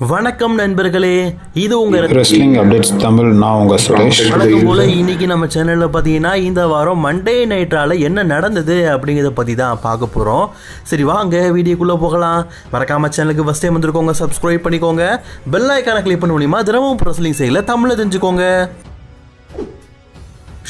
வணக்கம் நண்பர்களே இது உங்க ரெஸ்லிங் அப்டேட்ஸ் தமிழ் நான் உங்கள் சுரேஷ். வணக்கம் போல இன்னைக்கு நம்ம சேனல்ல பார்த்தீங்கன்னா இந்த வாரம் மண்டே நைட்ரால என்ன நடந்தது அப்படிங்கிறத பத்தி தான் பார்க்க போறோம். சரி வாங்க வீடியோக்குள்ள போகலாம். மறக்காம சேனலுக்கு ஃபர்ஸ்ட் டைம் வந்திருக்கோங்க சப்ஸ்கிரைப் பண்ணிக்கோங்க. பெல் ஐக்கான கிளிக் பண்ண முடியுமா தினமும் ரெஸ்லிங் செய்யல தமிழ்ல தெரிஞ்சுக்கோங்க.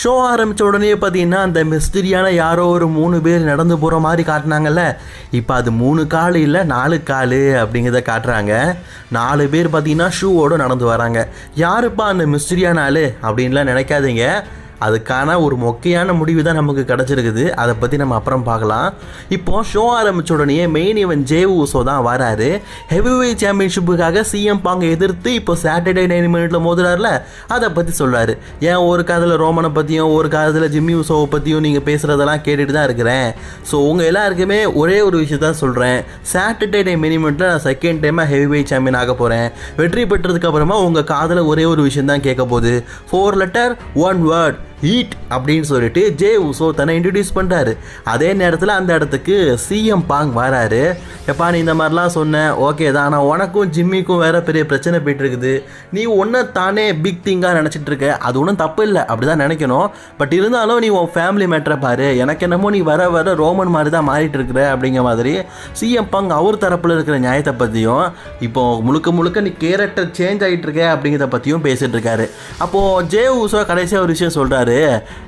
ஷோ ஆரம்பித்த உடனே பார்த்தீங்கன்னா அந்த மிஸ்திரியான யாரோ ஒரு மூணு பேர் நடந்து போகிற மாதிரி காட்டினாங்கல்ல. இப்போ அது மூணு கால் இல்லை நாலு கால் அப்படிங்கிறத காட்டுறாங்க. நாலு பேர் பார்த்தீங்கன்னா ஷூவோடு நடந்து வராங்க. யாருப்பா அந்த மிஸ்திரியான ஆள்? அப்படின்லாம் நினைக்காதீங்க. அதுக்கான ஒரு மொக்கையான முடிவு தான் நமக்கு கிடச்சிருக்குது. அதை பற்றி நம்ம அப்புறம் பார்க்கலாம். இப்போ ஷோ ஆரம்பித்த உடனே மெயின் இவன் ஜே ஊசோ தான் வராரு. ஹெவிவே சாம்பியன்ஷிப்புக்காக சிஎம் பாங்க எதிர்த்து இப்போ சாட்டர்டே நைன் மினிட்ல மோதுறாருல அதை பற்றி சொல்கிறாரு ஏன் ஒரு காதில் ரோமனை பற்றியும் ஒரு காதில் ஜிம்மி ஊசோவை பற்றியும் நீங்கள் பேசுகிறதெல்லாம் கேட்டுட்டு தான் இருக்கிறேன். ஸோ உங்கள் எல்லாருக்குமே ஒரே ஒரு விஷயத்தான் சொல்கிறேன் சாட்டர்டே டே மினிமெண்ட்டில் நான் செகண்ட் டைமாக ஹெவி வெயிட் சாம்பியன் ஆக போகிறேன் வெற்றி பெற்றதுக்கு அப்புறமா உங்கள் காதில் ஒரே ஒரு விஷயம் தான் கேட்க போகுது. Four letter one word heat அப்படின்னு சொல்லிட்டு ஜே உசோ தன்னை இன்ட்ரடியூஸ் பண்ணுறாரு அதே நேரத்தில் அந்த இடத்துக்கு சிஎம் பாங் வராரு. எப்பா நீ இந்த மாதிரிலாம் சொன்ன. ஓகே தான். ஆனால் உனக்கும் ஜிம்மிக்கும் வேற பெரிய பிரச்சனை போயிட்டு இருக்குது நீ ஒன்றை தானே பிக் திங்காக நினச்சிட்டு இருக்க. அது ஒன்றும் தப்பு இல்லை. அப்படி தான் நினைக்கணும். பட் இருந்தாலும் நீ உன் ஃபேமிலி மேட்டரை பாரு. எனக்கு என்னமோ நீ வர வர ரோமன் மாதிரி தான் மாறிட்டு இருக்கிற அப்படிங்கிற மாதிரி சிஎம் பாங் அவர் தரப்பில் இருக்கிற நியாயத்தை பற்றியும் இப்போ முழுக்க முழுக்க நீ கேரக்டர் சேஞ்ச் ஆகிட்டு இருக்க அப்படிங்கிறத பற்றியும் பேசிகிட்டு இருக்காரு. அப்போது ஜே உசோ கடைசியாக ஒரு விஷயம் சொல்கிறாரு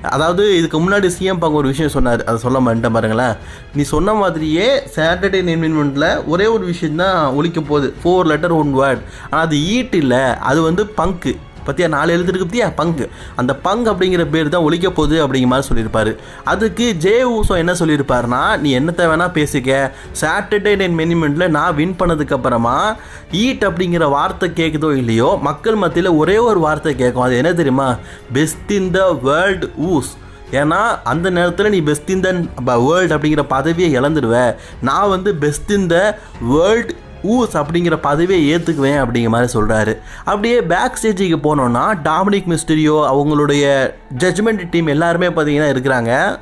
அதாவது இதுக்கு முன்னாடி சிஎம் பங்கு ஒரு விஷயம் சொன்னார். அதை சொல்ல மாட்டேன் பாருங்களேன். நீ சொன்ன மாதிரியே சாட்டர்டே நின்மெண்ட்டில் ஒரே ஒரு விஷயம் தான் ஒழிக்க போகுது. ஃபோர் லெட்டர் ஒன் வேர்ட் ஆனால் அது ஈட் இல்லை. அது வந்து பங்கு பற்றியா நாலு எழுத்துருக்கு பற்றியா பங்கு. அந்த பங்கு அப்படிங்கிற பேர் தான் ஒழிக்க போகுது அப்படிங்கிற மாதிரி சொல்லியிருப்பார். அதுக்கு ஜே ஊசோ என்ன சொல்லியிருப்பாருன்னா நீ என்னத்தை வேணால் பேசிக்க. சாட்டர்டே நைன் மெனிமெண்ட்டில் நான் வின் பண்ணதுக்கப்புறமா ஈட் அப்படிங்கிற வார்த்தை கேட்குதோ இல்லையோ மக்கள் மத்தியில் ஒரே ஒரு வார்த்தை கேட்கும் அது என்ன தெரியுமா? பெஸ்ட் இன் த வேர்ல்டு ஊஸ். ஏன்னா அந்த நேரத்தில் நீ பெஸ்ட் இன் த வேர்ல்டு அப்படிங்கிற பதவியை இழந்துடுவ. நான் வந்து பெஸ்ட் இன் த வேர்ல்டு ஊஸ் அப்படிங்கிற பதவியை ஏற்றுக்குவேன் அப்படிங்கிற மாதிரி சொல்கிறாரு அப்படியே பேக் ஸ்டேஜுக்கு போனோன்னா டாமினிக் மிஸ்டரியோ அவங்களுடைய ஜட்ஜ்மெண்ட் டீம் எல்லாருமே பார்த்தீங்கன்னா இருக்கிறாங்க.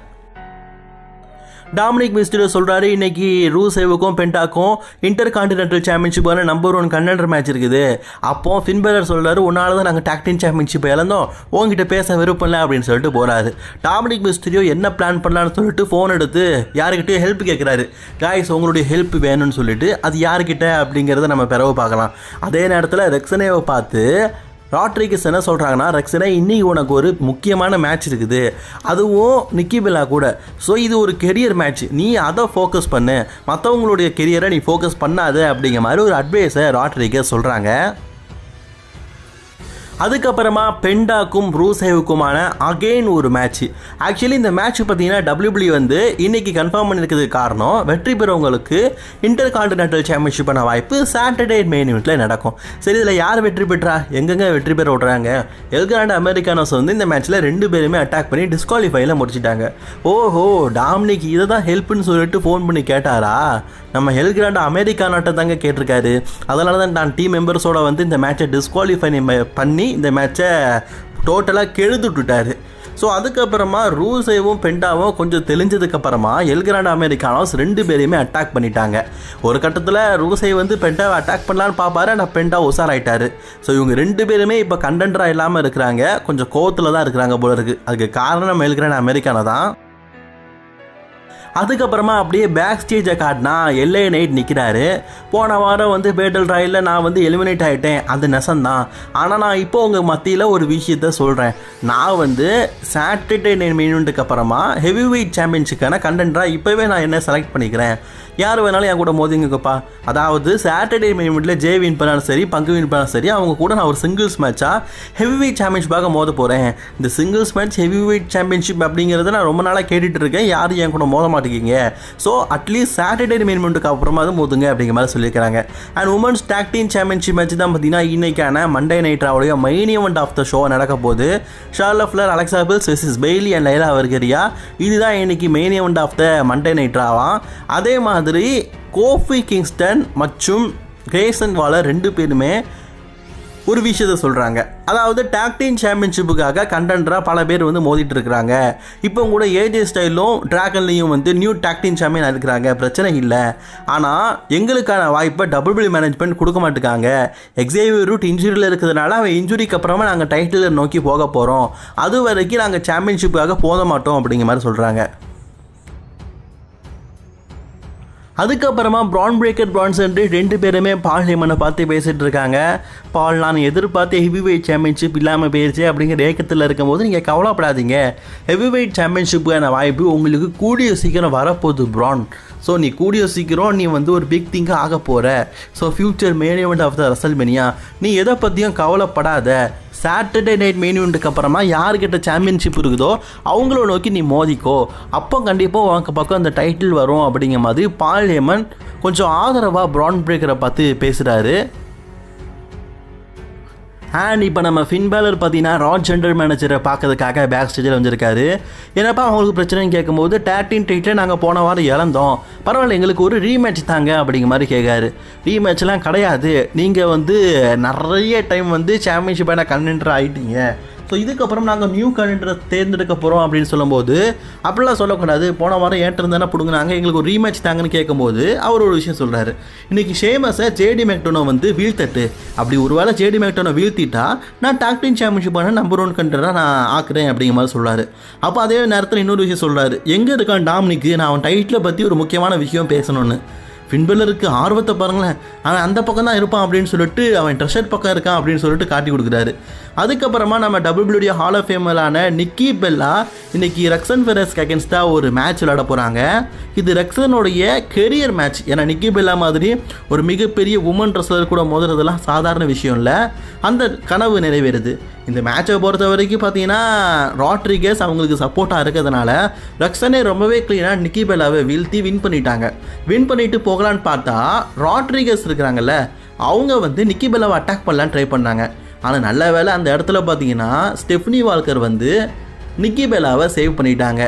டாமினிக் மிஸ்டரியோ சொல்கிறாரு இன்னைக்கு ரூசேவுக்கும் பென்டாக்கும் இன்டர் கான்டினென்டல் சாம்பியன்ஷிப்பான நம்பர் ஒன் கன்னடர் மேட்ச் இருக்குது. அப்போ ஃபின்பேரர் சொல்கிறாரு உன்னால் தான் நாங்கள் டாக்டின் சாம்பியன்ஷிப்பை இழந்தோம். உங்ககிட்ட பேச விருப்பம் இல்லை அப்படின்னு சொல்லிட்டு போகிறாரு டாமினிக் மிஸ்டரியோ என்ன பிளான் பண்ணலான்னு சொல்லிட்டு ஃபோன் எடுத்து யாருக்கிட்டேயும் ஹெல்ப் கேட்குறாரு காய்ஸ் உங்களுடைய ஹெல்ப் வேணும்னு சொல்லிட்டு அது யாருக்கிட்ட? அப்படிங்கிறத நம்ம பிறகு பார்க்கலாம். அதே நேரத்தில் ரெக்ஸனேவை பார்த்து ராட்ரிகஸ் என்ன சொல்கிறாங்கன்னா ரெக்ஸனே இன்னைக்கு உனக்கு ஒரு முக்கியமான மேட்ச் இருக்குது. அதுவும் நிக்கி பில்லா கூட. ஸோ இது ஒரு கெரியர் மேட்ச் நீ அதை ஃபோக்கஸ் பண்ணு. மற்றவங்களுடைய கெரியரை நீ ஃபோக்கஸ் பண்ணாத அப்படிங்கிற மாதிரி ஒரு அட்வைஸை ராட்ரிகஸ் சொல்கிறாங்க அதுக்கப்புறமா பெண்டாக்கும் ரூசேவுக்குமான அகெயின் ஒரு மேட்ச் ஆக்சுவலி இந்த மேட்ச் பார்த்தீங்கன்னா டபிள்யூபிள்யூ வந்து இன்னைக்கு கன்ஃபார்ம் பண்ணியிருக்கிறதுக்கு காரணம் வெற்றி பெறவங்களுக்கு இன்டர் கான்டினென்டல் சாம்பியன்ஷிப்பான வாய்ப்பு சாட்டர்டே மெயின் இவெண்ட்டில் நடக்கும். சரி இதில் யார் வெற்றி பெற்றா? எங்கெங்க வெற்றி பெற விட்றாங்க? எல்கிராண்ட் அமெரிக்கானோஸ் வந்து இந்த மேட்ச்சில் ரெண்டு பேருமே அட்டாக் பண்ணி டிஸ்குவாலிஃபைல முடிச்சிட்டாங்க. ஓஹோ டாம்னிக் இதை தான் ஹெல்ப்னு சொல்லிட்டு ஃபோன் பண்ணி கேட்டாரா? நம்ம ஹெல்கிராண்ட் அமெரிக்கா நாட்டை தாங்க கேட்டிருக்காரு. அதனால தான் நான் டீம் மெம்பர்ஸோட வந்து இந்த மேட்சை டிஸ்குவாலிஃபை பண்ணி இந்த மேட்சை டோட்டலாக கெழுது விட்டுட்டாரு. ஸோ அதுக்கப்புறமா ரூசேவும் பெண்டாவும் கொஞ்சம் தெளிஞ்சதுக்கப்புறமா எல்கிராண்ட் அமெரிக்கானோஸ் ரெண்டு பேரையுமே அட்டாக் பண்ணிட்டாங்க. ஒரு கட்டத்தில் ரூசை வந்து பெண்டாவை அட்டாக் பண்ணலான்னு பார்ப்பாரு ஆனால் பெண்டா உசார் ஸோ இவங்க ரெண்டு பேருமே இப்போ கண்டென்டராக இல்லாமல் இருக்கிறாங்க. கொஞ்சம் கோவத்தில் தான் இருக்கிறாங்க போல இருக்குது அதுக்கு காரணம் எல்கிராண்ட் அமெரிக்கான தான். அதுக்கப்புறமா அப்படியே பேக் ஸ்டேஜை காட்டினா எல்ஏ நைட் நிற்கிறாரு போன வாரம் வந்து பேட்டல் ராயில் நான் வந்து எலிமினேட் ஆகிட்டேன் அது நெசந்தான். ஆனால் நான் இப்போ உங்கள் மத்தியில் ஒரு விஷயத்த சொல்கிறேன் நான் வந்து சாட்டர்டே நைன் மினிட்டுக்கு அப்புறமா ஹெவி வெயிட் சாம்பியன்ஷிக்கான கண்டென்ட்டாக இப்போவே நான் என்ன செலக்ட் பண்ணிக்கிறேன்? யார் வேணாலும் என் கூட மோதிங்கப்பா அதாவது சாட்டர்டே மினிட்ல ஜே வின் பண்ணாலும் சரி பங்கு வின் பண்ணாலும் சரி அவங்க கூட நான் ஒரு சிங்கிள்ஸ் மேட்சாக ஹெவி வெயிட் சாம்பியன்ஷிப்பாக மோத போகிறேன் இந்த singles match heavyweight championship அப்படிங்கிறத நான் ரொம்ப நாளாக கேட்டுட்டு இருக்கேன். யாரும் என் கூட மோத மாட்டேங்கிங்க. ஸோ அட்லீஸ்ட் சாட்டர்டே மெயின்மெண்ட்டுக்கு அப்புறமா தான் மோதுங்க அப்படிங்கிற மாதிரி சொல்லியிருக்காங்க and women's tag team championship match தான் பார்த்தீங்கன்னா இன்னைக்கான Monday night ராவுடைய main event of the show நடக்க போகுது. Charlotte Flair Alexa Bliss Bayley and Lyra Valkyria இதுதான் இன்னைக்கு main event of the Monday night ராவா. அதே மாதிரி மாதிரி கோஃபி கிங்ஸ்டன் மற்றும் கிரேசன் வாலர் ரெண்டு பேருமே ஒரு விஷயத்தை சொல்கிறாங்க அதாவது டாக்டீன் சாம்பியன்ஷிப்புக்காக கண்டென்டராக பல பேர் வந்து மோதிட்டு இருக்கிறாங்க. இப்போ கூட ஏஜே ஸ்டைலும் ட்ராகன்லேயும் வந்து நியூ டாக்டீம் சாம்பியன் இருக்கிறாங்க. பிரச்சனை இல்லை. ஆனால் எங்களுக்கான வாய்ப்பை டபுள் மேனேஜ்மெண்ட் கொடுக்க மாட்டேங்காங்க எக்ஸேவியர் ரூட் இன்ஜுரியில் இருக்கிறதுனால அவன் இன்ஜுரிக்கு அப்புறமா நாங்கள் டைட்டில் நோக்கி போக போகிறோம் அது வரைக்கும் நாங்கள் சாம்பியன்ஷிப்புக்காக போத மாட்டோம் அப்படிங்கிற மாதிரி சொல்கிறாங்க அதுக்கப்புறமா ப்ரான் பிரேக்கர் பிரான்சன் ரெண்டு பேருமே பால் ஹேமனை பார்த்து பேசிகிட்டு இருக்காங்க. பால் நான் எதிர்பார்த்த ஹெவி வெயிட் சாம்பியன்ஷிப் இல்லாமல் போயிருச்சு அப்படிங்கிற ஏக்கத்தில் இருக்கும்போது நீங்கள் கவலைப்படாதீங்க. ஹெவி வெயிட் சாம்பியன்ஷிப்புக்கான வாய்ப்பு உங்களுக்கு கூடிய சீக்கிரம் வரப்போகுது ப்ரான் ஸோ நீ கூடிய சீக்கிரம் நீ வந்து ஒரு பிக் திங்காக ஆக போகிற so future management of the WrestleMania நீ எதை பற்றியும் கவலைப்படாத. சாட்டர்டே நைட் மெயின் இவெண்ட்டுக்கு அப்புறமா யார்கிட்ட சாம்பியன்ஷிப் இருக்குதோ அவங்கள நோக்கி நீ மோதிக்கோ. அப்போ கண்டிப்பாக உனக்கு பக்கம் அந்த டைட்டில் வரும் அப்படிங்கிற மாதிரி பால் ஹேமன் கொஞ்சம் ஆதரவாக ப்ரான் பிரேக்கரை பார்த்து பேசுகிறாரு அண்ட் இப்போ நம்ம ஃபின் பேலர் பார்த்தீங்கன்னா ராட் ஜெண்டர் மேனேஜரை பார்க்கறதுக்காக பேக் ஸ்டேஜில் வந்திருக்காரு. என்னப்பா அவங்களுக்கு பிரச்சனைன்னு கேட்கும்போது டேட்டின் டைட்டில் நாங்கள் போன வாரம் இழந்தோம். பரவாயில்ல எங்களுக்கு ஒரு ரீமேட்ச் தாங்க அப்படிங்கிற மாதிரி கேட்காரு ரீமேட்ச்லாம் கிடையாது. நீங்கள் வந்து நிறைய டைம் வந்து சாம்பியன்ஷிப்பான கண்டென்டர் ஆகிட்டீங்க ஸோ இதுக்கப்புறம் நாங்கள் நியூ கண்டென்டரை தேர்ந்தெடுக்க போகிறோம் அப்படின்னு சொல்லும்போது அப்படிலாம் சொல்லக்கூடாது. போன வாரம் ஏற்றிருந்தானே தானே பிடுங்கினாங்க. எங்களுக்கு ஒரு ரீமேட்ச் தாங்கன்னு கேட்கும்போது அவர் ஒரு விஷயம் சொல்கிறாரு இன்றைக்கி ஷேமஸை ஜேடி மேக்டோனோ வந்து வீழ்த்தட்டு. அப்படி ஒருவேளை ஜேடி மேக்டோனை வீழ்த்திட்டா நான் டாக்டின் சாம்பியன்ஷிப்பான நம்பர் ஒன் கண்டராக நான் ஆக்குறேன் அப்படிங்கிற மாதிரி சொல்கிறாரு அப்போ அதே நேரத்தில் இன்னொரு விஷயம் சொல்கிறாரு எங்கே இருக்கான் டாமினிக்கு? நான் அவன் டைட்டிலை பற்றி ஒரு முக்கியமான விஷயம் பேசணும்னு. ஃபின்பெல்லருக்கு ஆர்வத்தை பாருங்களேன். அவன் அந்த பக்கம் தான் இருப்பான் அப்படின்னு சொல்லிட்டு அவன் ட்ரெஷர் பக்கம் இருக்கான் அப்படின்னு சொல்லிட்டு காட்டி கொடுக்குறாரு. அதுக்கப்புறமா நம்ம டபிள்யூபிள்யூடி ஹால் ஆஃப் ஃபேமரான நிக்கி பெல்லா இன்னைக்கு ரக்ஸன் ஃபெரஸ்க்கு அகேன்ஸ்டாக ஒரு மேட்ச் விளையாட போகிறாங்க இது ரக்ஸனுடைய கெரியர் மேட்ச் ஏன்னா நிக்கி பெல்லா மாதிரி ஒரு மிகப்பெரிய உமன் ரெஸ்லர் கூட மோதுறதெல்லாம் சாதாரண விஷயம் இல்லை. அந்த கனவு நிறைவேறுது. இந்த மேட்சை பொறுத்த வரைக்கும் பார்த்தீங்கன்னா ராட்ரிகஸ் அவங்களுக்கு சப்போர்ட்டாக இருக்கிறதுனால ரக்ஸனே ரொம்பவே க்ளீனாக நிக்கி பெல்லாவை வீழ்த்தி வின் பண்ணிட்டாங்க. வின் பண்ணிட்டு போகலான்னு பார்த்தா ராட்ரிகஸ் இருக்கிறாங்கல்ல அவங்க வந்து நிக்கி பெல்லாவை அட்டாக் பண்ணலான்னு ட்ரை பண்ணாங்க. ஆனால் நல்ல வேலை அந்த இடத்துல பார்த்தீங்கன்னா ஸ்டெஃப்னி வால்கர் வந்து நிக்கி பெலாவை சேவ் பண்ணிட்டாங்க.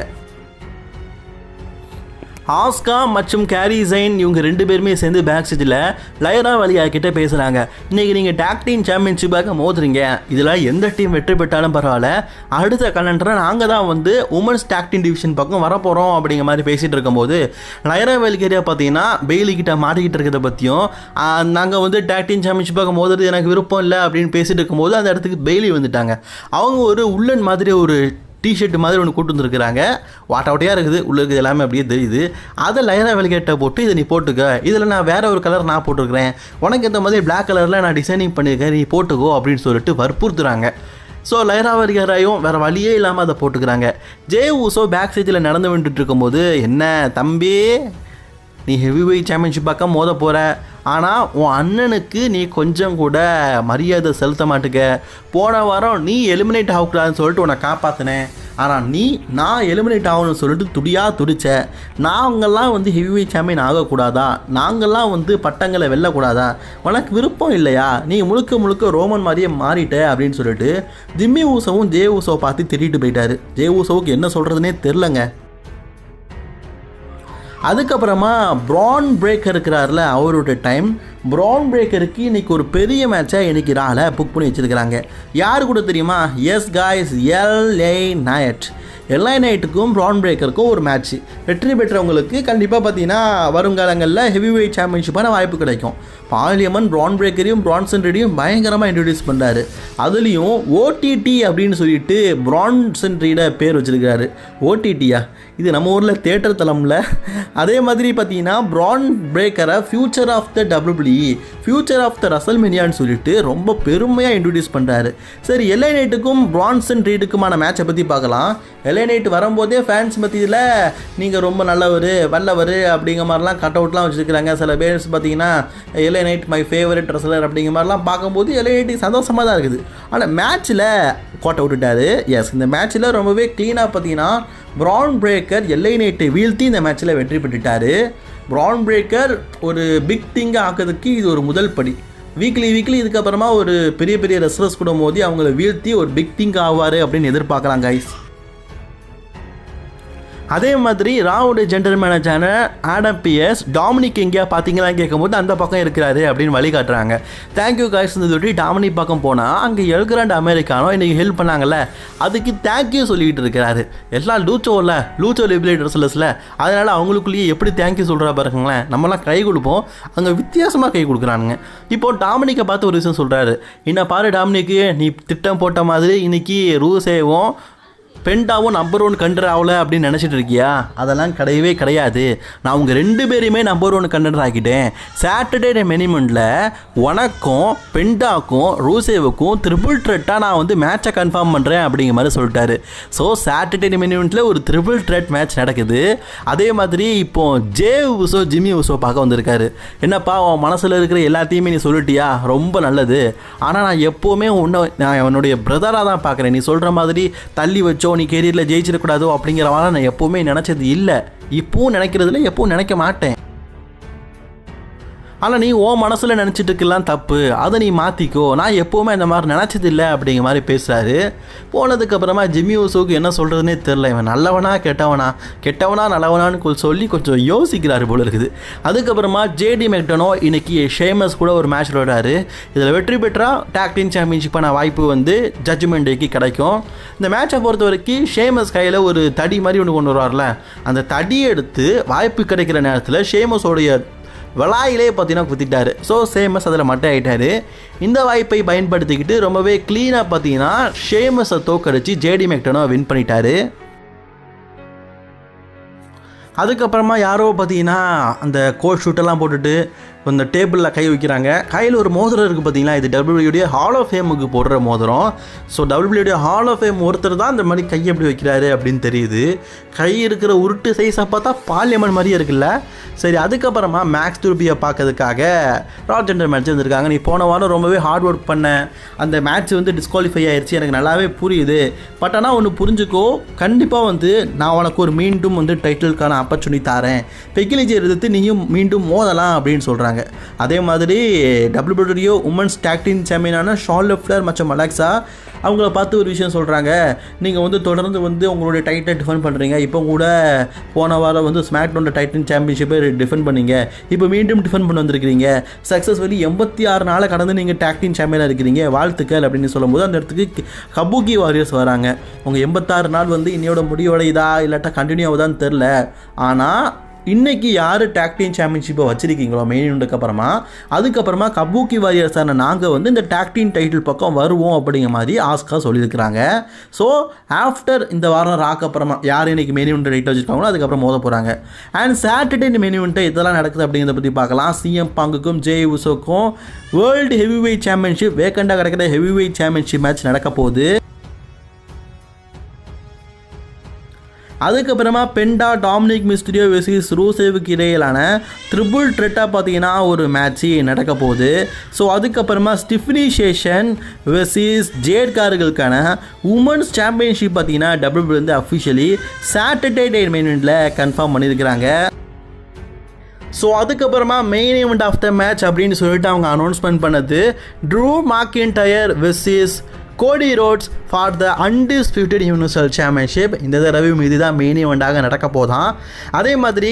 ஆஸ்கா மற்றும் கேரி ஜைன் இவங்க ரெண்டு பேருமே சேர்ந்து பேக் ஸ்டேஜில் லயரா வழியா கிட்ட பேசுகிறாங்க இன்றைக்கி நீங்கள் டாக் டீம் சாம்பியன்ஷிப்பாக மோதுறீங்க. இதில் எந்த டீம் வெற்றி பெற்றாலும் பரவாயில்ல. அடுத்த கலண்டரை நாங்கள் தான் வந்து உமன்ஸ் டாக் டீம் டிவிஷன் பக்கம் வரப்போகிறோம் அப்படிங்கிற மாதிரி பேசிகிட்டு இருக்கும்போது லயரா வேலிகேரியா பார்த்தீங்கன்னா பெய்லி கிட்ட மாட்டிக்கிட்டு இருக்கிறத பற்றியும் நாங்கள் வந்து டாக் டீம் சாம்பியன்ஷிப்பாக மோதுறது எனக்கு விருப்பம் இல்லை அப்படின்னு பேசிகிட்டு இருக்கும்போது அந்த இடத்துக்கு பெய்லி வந்துட்டாங்க. அவங்க ஒரு உள்ளன் மாதிரி ஒரு டிஷர்ட் மாதிரி ஒன்று கூட்டு வந்துருக்குறாங்க. வாட்ட அவுட்டையாக இருக்குது. உள்ளே இருக்குது எல்லாமே அப்படியே தெரியுது. அதை லைனாக வெளிக்கேட்ட போட்டு இதை நீ போட்டுக்க. இதில் நான் வேறு ஒரு கலர் நான் போட்டிருக்கிறேன். உனக்கு இந்த மாதிரி பிளாக் கலரில் நான் டிசைனிங் பண்ணியிருக்கேன். நீ போட்டுக்கோ அப்படின்னு சொல்லிட்டு வற்புறுத்துறாங்க. ஸோ லைரா வரிகராயும் வேறு வழியே இல்லாமல் அதை போட்டுக்கிறாங்க. ஜே ஊசோ பேக் சைஜில் நடந்து வந்துட்டு இருக்கும்போது என்ன தம்பி? நீ ஹெவி வெயிட் சாம்பியன்ஷிப் பக்கம் மோத போகிற ஆனால் உன் அண்ணனுக்கு நீ கொஞ்சம் கூட மரியாதை செலுத்த மாட்டுக்க. போன வாரம் நீ எலிமினேட் ஆகக்கூடாதுன்னு சொல்லிட்டு உன்னை காப்பாற்றினேன் ஆனால் நீ நான் எலிமினேட் ஆகணும்னு சொல்லிட்டு துடியாக துடிச்ச. நாங்கள்லாம் வந்து ஹெவி சாம்பியன் ஆகக்கூடாதா? நாங்கள்லாம் வந்து பட்டங்களை வெல்லக்கூடாதா? உனக்கு விருப்பம் இல்லையா? நீ முழுக்க முழுக்க ரோமன் மாதிரியே மாறிட்ட அப்படின்னு சொல்லிட்டு ஜிம்மி ஊசவும் ஜே ஊசவை பார்த்து திட்டிட்டு போயிட்டாரு. ஜே ஊசவுக்கு என்ன சொல்கிறதுனே தெரிலங்க அதுக்கப்புறமா ப்ரான் பிரேக்கர் இருக்கிறார்ல அவரோட டைம் ப்ரான் பிரேக்கருக்கு இன்னைக்கு ஒரு பெரிய மேட்சை இன்னைக்கு ரால புக் பண்ணி வச்சிருக்கிறாங்க. யார் கூட தெரியுமா? Yes guys L A Knight எல்லா நைட்டுக்கும் ப்ரான் பிரேக்கருக்கும் ஒரு மேட்ச் வெற்றி பெற்றவங்களுக்கு கண்டிப்பாக பார்த்தீங்கன்னா வருங்காலங்களில் ஹெவி வெயிட் சாம்பியன்ஷிப்பான வாய்ப்பு கிடைக்கும். பாலியமன் ப்ரான் பிரேக்கரையும் ப்ரான்சன் ரெடியும் பயங்கரமாக இன்ட்ரடியூஸ் பண்ணுறாரு அதுலேயும் ஓடிடி அப்படின்னு சொல்லிட்டு ப்ரான்சன் ரீட பேர் வச்சுருக்காரு ஓடிடியா இது நம்ம ஊரில் தேட்டர் தளமில். அதே மாதிரி பார்த்தீங்கன்னா Bron பிரேக்கரை future of the WWE future of the ரசல்மெனியான்னு சொல்லிட்டு ரொம்ப பெருமையாக இன்ட்ரடியூஸ் பண்ணுறாரு சரி எல்ஐ நைட்டுக்கும் பிரான்சன் ரீடுக்குமான மேட்சை பற்றி பார்க்கலாம். எல்ஐ நைட் வரும்போதே ஃபேன்ஸ் மத்தியில் நீங்கள் ரொம்ப நல்லவர் வல்லவர் அப்படிங்கிற மாதிரிலாம் கட் அவுட்லாம் வச்சுருக்கிறாங்க. சில பேர்ஸ் பார்த்தீங்கன்னா L A Knight my favourite wrestler அப்படிங்கிற மாதிரிலாம் பார்க்கும்போது எல்ஐ நைட்டுக்கு சந்தோஷமாக தான் இருக்குது. ஆனால் மேட்ச்சில் கோட்டை விட்டுட்டாரு. எஸ் இந்த மேட்ச்சில் ரொம்பவே க்ளீனாக பார்த்தீங்கன்னா ப்ரான் பிரேக்கர் எல்ஐ நைட்டை வீழ்த்தி இந்த மேட்ச்சில் வெற்றி பெற்றுட்டார். ப்ரான் பிரேக்கர் ஒரு பிக் திங்கை ஆக்கிறதுக்கு இது ஒரு முதல் படி. வீக்லி வீக்லி இதுக்கப்புறமா ஒரு பெரிய பெரிய ரெஸ்லர்ஸ் கூட மோதி அவங்கள வீழ்த்தி ஒரு பிக் திங்க் ஆவார் அப்படின்னு எதிர்பார்க்கலாம் ஐஸ் அதே மாதிரி ராவுடைய ஜென்டல் மேனேஜான ஆடம் பிஎஸ் டாமினிக் எங்கேயா பார்த்தீங்களான்னு கேட்கும்போது அந்த பக்கம் இருக்கிறாரு அப்படின்னு வழி காட்டுறாங்க தேங்க்யூ காய்ஸ் சொல்லி டாமினிக் பக்கம் போனால் அங்கே எல்கிராண்ட் அமெரிக்கானோ இன்றைக்கி ஹெல்ப் பண்ணாங்கல்ல அதுக்கு தேங்க்யூ சொல்லிக்கிட்டு இருக்கிறாரு. எல்லாம் லூச்சோவில் லூச்சோ லிபிலேட்டர்ஸ்லஸில் அதனால் அவங்களுக்குள்ளேயே எப்படி தேங்க்யூ சொல்கிறா பாருங்களேன். நம்மலாம் கை கொடுப்போம். அங்கே வித்தியாசமாக கை கொடுக்குறானுங்க. இப்போ டாமினிக்கை பார்த்து ஒரு விஷயம் சொல்கிறாரு என்ன பாரு டாமினிக்கு நீ திட்டம் போட்ட மாதிரி இன்னைக்கு ரூசேவும் பெண்டாவும் நம்பர் ஒன் கண்டர் ஆகல அப்படின்னு நினச்சிட்டு இருக்கியா? அதெல்லாம் கிடையவே கிடையாது. நான் உங்கள் ரெண்டு பேரையுமே நம்பர் ஒன் கண்டர் ஆக்கிட்டேன் சாட்டர்டே டே மெனிமெண்ட்டில் உனக்கும் பெண்டாக்கும் ரூசேவுக்கும் ட்ரிபிள் ட்ரெட்டாக நான் வந்து மேட்சை கன்ஃபார்ம் பண்ணுறேன் அப்படிங்கிற மாதிரி சொல்லிட்டாரு. ஸோ சாட்டர்டே மெனிமெண்ட்டில் ஒரு ட்ரிபிள் ட்ரெட் மேட்ச் நடக்குது. அதே மாதிரி இப்போ ஜே உசோ ஜிம்மி உசோ பார்க்க வந்திருக்காரு. என்னப்பா உன் மனசில் இருக்கிற எல்லாத்தையுமே நீ சொல்லிட்டியா? ரொம்ப நல்லது. ஆனால் நான் எப்போவுமே உன்னை நான் என்னுடைய பிரதராக தான் பார்க்குறேன். நீ சொல்கிற மாதிரி தள்ளி வச்சோ நீ கெரியரில் ஜெயிச்சிடக்கூடாதோ அப்படிங்கிற மாதிரி நான் எப்போவுமே நினச்சது இல்லை. இப்போவும் நினைக்கிறதுல எப்பவும் நினைக்க மாட்டேன். ஆனால் நீ ஓ மனசில் நினச்சிட்டு இருக்கலாம் தப்பு. அதை நீ மாற்றிக்கோ நான் எப்போவுமே இந்த மாதிரி நினச்சது இல்லை அப்படிங்கிற மாதிரி பேசுகிறாரு போனதுக்கப்புறமா ஜிம்மி ஊசோக்கு என்ன சொல்கிறதுனே தெரில இவன் நல்லவனா கெட்டவனா? கெட்டவனா நல்லவனான்னு சொல்லி கொஞ்சம் யோசிக்கிறாரு போல இருக்குது. அதுக்கப்புறமா ஜேடி மெக்டனோ இன்னைக்கு ஷேமஸ் கூட ஒரு மேட்ச் விளையாடாரு இதில் வெற்றி பெற்றா டாக்டின் டீம் சாம்பியன்ஷிப்பான வாய்ப்பு வந்து ஜட்ஜ்மெண்ட் டேக்கு கிடைக்கும். இந்த மேட்சை பொறுத்த வரைக்கும் ஷேமஸ் கையில் ஒரு தடி மாதிரி ஒன்று கொண்டு வருவார்ல. அந்த தடியை எடுத்து வாய்ப்பு கிடைக்கிற நேரத்தில் ஷேமஸோடைய விளாயிலே பார்த்தீங்கன்னா குத்திட்டாரு. ஸோ சேமஸ் அதில் மட்டை ஆகிட்டாரு இந்த வாய்ப்பை பயன்படுத்திக்கிட்டு ரொம்பவே க்ளீனாக பார்த்தீங்கன்னா ஷேமஸை தோக்கடிச்சு ஜேடி மெக்டனோ வின் பண்ணிட்டாரு. அதுக்கப்புறமா யாரோ பார்த்தீங்கன்னா அந்த கோட் ஷூட்டெல்லாம் போட்டுட்டு இந்த டேபிளில் கை வைக்கிறாங்க. கையில் ஒரு மோதிரம் இருக்குது பார்த்தீங்களா இது டபிள்யூடைய ஹால் ஆஃப் ஃபேமுக்கு போடுற மோதிரம். ஸோ டபிள்யூடைய ஹால் ஆஃப் ஃபேம் ஒருத்தர் தான் இந்த மாதிரி கை எப்படி வைக்கிறாரு அப்படின்னு தெரியுது. கை இருக்கிற உருட்டு சைஸை பார்த்தா பார்லிமெண்ட் மாதிரியே இருக்குல்ல. சரி அதுக்கப்புறமா மேக்ஸ் துருப்பியை பார்க்கறதுக்காக ராஜெண்டர் மேட்ச் வந்திருக்காங்க. நீ போன வாரம் ரொம்பவே ஹார்ட் ஒர்க் பண்ண. அந்த மேட்ச் வந்து டிஸ்குவாலிஃபை ஆயிடுச்சு எனக்கு நல்லாவே புரியுது. பட் ஆனால் ஒன்று புரிஞ்சுக்கோ. கண்டிப்பாக வந்து நான் உனக்கு ஒரு மீண்டும் வந்து டைட்டிலுக்கான ஆப்பர்ச்சுனிட்டி தரேன் பெக்கிலிஜி எடுத்து நீயும் மீண்டும் மோதலாம் அப்படின்னு சொல்கிறேன் சொல்கிறாங்க அதே மாதிரி டபிள்யூடபிள்யூ உமன்ஸ் டாக்டின் சாம்பியனான ஷால் லெஃப்டர் மற்றும் அலெக்ஸா அவங்கள பார்த்து ஒரு விஷயம் சொல்கிறாங்க நீங்கள் வந்து தொடர்ந்து வந்து உங்களுடைய டைட்டை டிஃபெண்ட் பண்ணுறீங்க இப்போ கூட போன வாரம் வந்து ஸ்மாக் டவுன் டைட்டன் சாம்பியன்ஷிப்பை டிஃபெண்ட் பண்ணீங்க. இப்போ மீண்டும் டிஃபெண்ட் பண்ண வந்திருக்கிறீங்க. சக்ஸஸ்ஃபுல்லி எண்பத்தி ஆறு நாளை கடந்து நீங்கள் டாக்டின் சாம்பியனாக இருக்கிறீங்க. வாழ்த்துக்கள் அப்படின்னு சொல்லும்போது அந்த இடத்துக்கு கபூக்கி வாரியர்ஸ் வராங்க. உங்கள் எண்பத்தாறு நாள் வந்து இன்னையோட முடிவடையுதா? இல்லாட்டா கண்டினியூ ஆகுதான்னு தெரில ஆனால் இன்னைக்கு யார் டேக் டீம் சாம்பியன்ஷிப்பை வச்சிருக்கீங்களோ மெயின் இவெண்ட்டுக்கு அப்புறமா அதுக்கப்புறமா கபூக்கி வாரியர்ஸான நாங்கள் வந்து இந்த டேக் டீம் டைட்டில் பக்கம் வருவோம் அப்படிங்கிற மாதிரி ஆஸ்கா சொல்லியிருக்கிறாங்க. ஸோ ஆஃப்டர் இந்த வாரம் ராக் அப்புறமா யார் இன்னைக்கு மெயின் இவெண்ட் டைட்டில் வச்சுருக்காங்களோ அதுக்கப்புறம் மோத போகிறாங்க அண்ட் சாட்டர்டே மெயின் இவெண்ட்டு இதெல்லாம் நடக்குது அப்படிங்கிறத பற்றி பார்க்கலாம். சிஎம் பாங்குக்கும் ஜே உசோக்கும் வேர்ல்டு ஹெவி வெயிட் சாம்பியன்ஷிப் வேக்கண்டாக கிடைக்கிற ஹெவி வெயிட் சாம்பியன்ஷிப் மேட்ச் நடக்க போகுது. அதுக்கப்புறமா பெண்டா டாமினிக் மிஸ்டிரியோ வெர்சஸ் ரூசேவுக்கு இடையிலான ட்ரிபிள் ட்ரெட்டாக பார்த்தீங்கன்னா ஒரு மேட்ச்சு நடக்க போகுது. ஸோ அதுக்கப்புறமா ஸ்டிஃபினிஷேஷன் சேஷன் வெர்சஸ் ஜேட்கார்களுக்கான உமன்ஸ் சாம்பியன்ஷிப் பார்த்தீங்கன்னா டபுள் வந்து அஃபிஷியலி சாட்டர்டே டே மெயின்மெண்ட்டில் கன்ஃபார்ம் பண்ணியிருக்கிறாங்க. ஸோ அதுக்கப்புறமா main event of the match அப்படின்னு சொல்லிட்டு அவங்க அனௌன்ஸ்மெண்ட் பண்ணது Drew McIntyre versus Cody Rhodes for the undisputed universal championship இந்த தடவையும் இதுதான் மெயின் ஈவெண்ட்டாக நடக்க போதான் அதே மாதிரி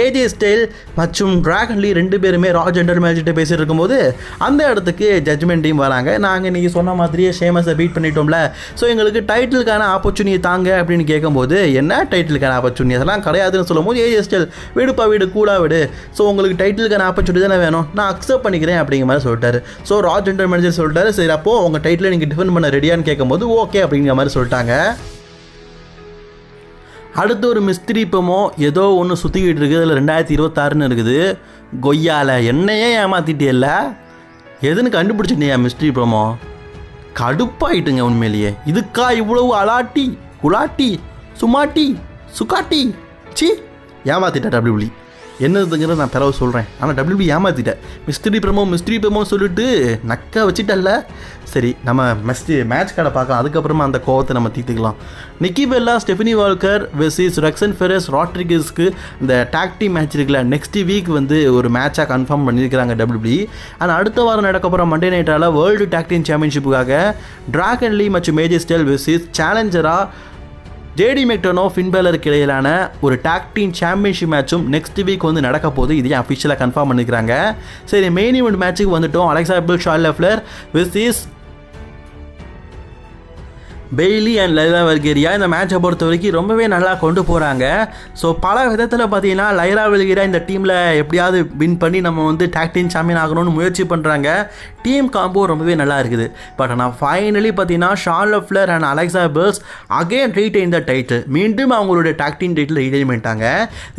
ஏஜே ஸ்டைல் மற்றும் டிராகன் லீ ரெண்டு பேருமே ரா ஜெண்டர் மேனேஜர்கிட்ட பேசிட்டு இருக்கும்போது அந்த இடத்துக்கு ஜட்ஜ்மெண்ட் டீம் வராங்க. நாங்கள் இன்றைக்கி சொன்ன மாதிரியே ஷேமஸை பீட் பண்ணிட்டோம்ல. ஸோ எங்களுக்கு டைட்டிலுக்கான ஆப்பர்ச்சுனிட்டி தாங்க அப்படின்னு கேட்கும்போது என்ன டைட்டிலுக்கான ஆப்பர்ச்சுனிட்டி அதெல்லாம் கிடையாதுன்னு சொல்லும்போது ஏஜே ஸ்டைல் வீடுப்பா வீடு கூடா வீடு. ஸோ உங்களுக்கு டைட்டிலுக்கான ஆப்பர்ச்சுனிட்டி தானே வேணும். நான் அக்செப்ட் பண்ணிக்கிறேன் அப்படிங்கிற மாதிரி சொல்லிட்டாரு. ஸோ ரா ஜெண்டர் மேனேஜர் சொல்லிட்டாரு. சரி அப்போ உங்கள் டைட்டில் நீங்கள் டிஃபெண்ட் பண்ண ரெடியான்னு கேட்கும்போது ஓகே அப்படிங்கிற மாதிரி சொல்லிட்டாங்க. அடுத்து ஒரு மிஸ்திரி இப்பமோ ஏதோ ஒன்று சுற்றிக்கிட்டு இருக்குது. அதில் ரெண்டாயிரத்தி இருபத்தாறுன்னு இருக்குது. கொய்யால என்னையே ஏமாத்திட்டியல்ல? எதுன்னு கண்டுபிடிச்சிட்டியா மிஸ்ட்ரி ப்ரோமோ கடுப்பாயிட்டுங்க உண்மையிலேயே. இதுக்கா இவ்வளவு அலாட்டி குலாட்டி சுமாட்டி சுக்காட்டி? சி ஏமாத்திட்டா டபிள்யூபி என்னதுங்கிறத நான் பிறகு சொல்கிறேன் ஆனால் டபிள்யூபி ஏமாற்றிட்டேன் Mysterio promo Mysterio e promo சொல்லிட்டு நக்க வச்சுட்டல்ல சரி நம்ம மெஸ்டி மேட்ச் கடை பார்க்கலாம். அதுக்கப்புறமா அந்த கோவத்தை நம்ம தீர்த்துக்கலாம். Nikki Bella Stephanie Vaquer versus Roxanne Perez ராட்ரிகிஸ்க்கு இந்த டாக் மேட்ச் இருக்குல்ல நெக்ஸ்ட் வீக் வந்து ஒரு மேட்சாக கன்ஃபார்ம் பண்ணியிருக்கிறாங்க டபிள்யூபி ஆனால் அடுத்த வாரம் நடக்க போகிற மண்டே நைட்டால் வேர்ல்டு டாக்டின் சாம்பியன்ஷிப்புக்காக ட்ராகன் லீ மற்றும் மேஜர் ஸ்டைல் வெர்சிஸ் சேலஞ்சராக ஜேடி மெக்டனோ ஃபின்பேலருக்கு இடையிலான ஒரு டாக் டீம் சாம்பியன்ஷிப் மேட்சும் நெக்ஸ்ட் வீக் வந்து நடக்க போது இதையும் அஃபிஷியலாக கன்ஃபார்ம் பண்ணிக்கிறாங்க சரி மெயின் இவெண்ட் மேட்ச்சுக்கு வந்துட்டோம். Alexa Bliss Charlotte Flair with is Bayley and Lyla Valkyria இந்த மேட்சை பொறுத்த வரைக்கும் ரொம்பவே நல்லா கொண்டு போகிறாங்க ஸோ பல விதத்தில் பார்த்தீங்கன்னா லைலா வெல்கேரியா இந்த டீமில் எப்படியாவது வின் பண்ணி நம்ம வந்து டாக் டீம் சாம்பியன் ஆகணும்னு முயற்சி பண்ணுறாங்க டீம் காம்போ ரொம்பவே நல்லா இருக்குது. பட் ஆனால் ஃபைனலி பார்த்தீங்கன்னா Charlotte Flair and Alexa Bliss again retain the title மீண்டும் அவங்களுடைய டாக் டைட்டில் ரீடைன் பண்ணிட்டாங்க.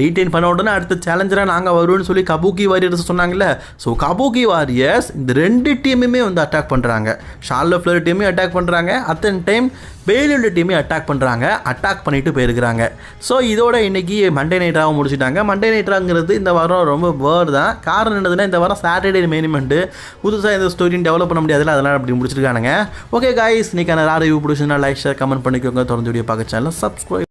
ரீடைன் பண்ண உடனே அடுத்த சேலஞ்சராக நாங்கள் வருவோம்னு சொல்லி கபூக்கி வாரியர்ஸ் சொன்னாங்கல்ல. ஸோ கபூக்கி வாரியர்ஸ் இந்த ரெண்டு டீமுமே வந்து அட்டாக் பண்ணுறாங்க ஷார்ல ஃப்ளர் டீமே அட்டாக் பண்ணுறாங்க அத்தன் டைம் பெயிலியோட டீமே அட்டாக் பண்ணுறாங்க அட்டாக் பண்ணிட்டு போயிருக்கிறாங்க. ஸோ இதோட இன்னைக்கு மண்டே நைட்ராகவும் முடிச்சுட்டாங்க. மண்டே நைட்ராங்கிறது இந்த வாரம் ரொம்ப வேர் தான். காரணம் என்னதுன்னா இந்த வாரம் சாட்டர்டே மெயின்மெண்ட்டு புதுசாக இந்த ஸ்டோரியும் டெவலப் பண்ண முடியாதுல அதெல்லாம் அப்படி முடிச்சிருக்கானுங்க. ஓகே காய்ஸ் இன்றைக்கான ராடியோ பிடிச்சிருந்தா லைக் ஷேர் கமெண்ட் பண்ணிக்கோங்க. தொடர்ந்து வீடியோ பார்க்க சேனல் சப்ஸ்கிரைப்